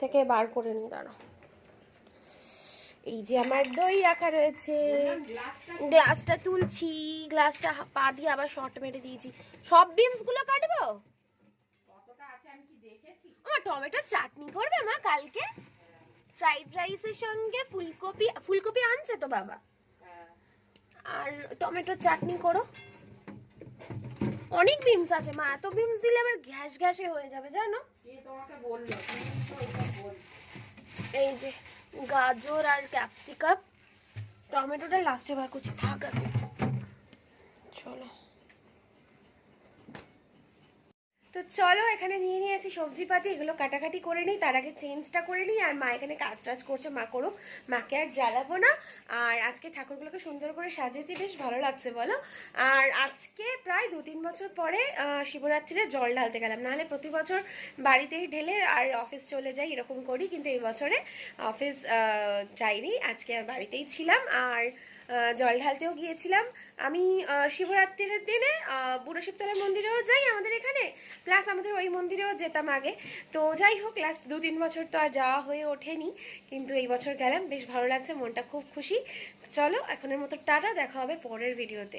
থেকে বার করে নিই দাঁড়ো এই যে আমার দই রাখা রয়েছে। গ্লাসটা তুলছি, গ্লাসটা পা দিয়ে আবার শর্ট মেরে দিয়েছি। সব বিমসগুলো কাটবো? আমার টমেটো চাটনি করবে মা কালকে? ফ্রাইড রাইসের সঙ্গে ফুলকপি ফুলকপি আনছে তো বাবা। আর টমেটো চাটনি করো। অনেক বিমস আছে মা। এত বিমস দিলে আবার ঘ্যাস ঘ্যাসে হয়ে যাবে জানো? এই যে গাজর আর ক্যাপসিকাম টমেটোটা লাস্টে বার করছি থাক। চলো। তো চলো, এখানে নিয়ে নিয়েছি সবজি পাতি এগুলো কাটাকাটি করে নিই, তার আগে চেঞ্জটা করে নিই, আর মা এখানে কাজ টাজ করছে, মা করো মাকে আর জ্বালাবো না। আর আজকে ঠাকুরগুলোকে সুন্দর করে সাজিয়েছি, বেশ ভালো লাগছে, বলো। আর আজকে প্রায় দু তিন বছর পরে শিবরাত্রিরে জল ঢালতে গেলাম। নাহলে প্রতি বছর বাড়িতেই ঢেলে আর অফিস চলে যাই, এরকম করি, কিন্তু এই বছরে অফিস যাইনি, আজকে বাড়িতেই ছিলাম। আর জল ঢালতেও গিয়েছিলাম। আমি শিবরাত্রির দিনে বুড়ো শিবতলা মন্দিরেও যাই আমাদের এখানে। প্লাস আমাদের ওই মন্দিরেও যেতাম আগে। তো যাই হোক লাস্ট দু তিন বছর তো আর যাওয়া হয়ে ওঠেনি। কিন্তু এই বছর গেলাম, বেশ ভালো লাগছে, মনটা খুব খুশি। চলো, এখনের মতো টাটা, দেখা হবে পরের ভিডিওতে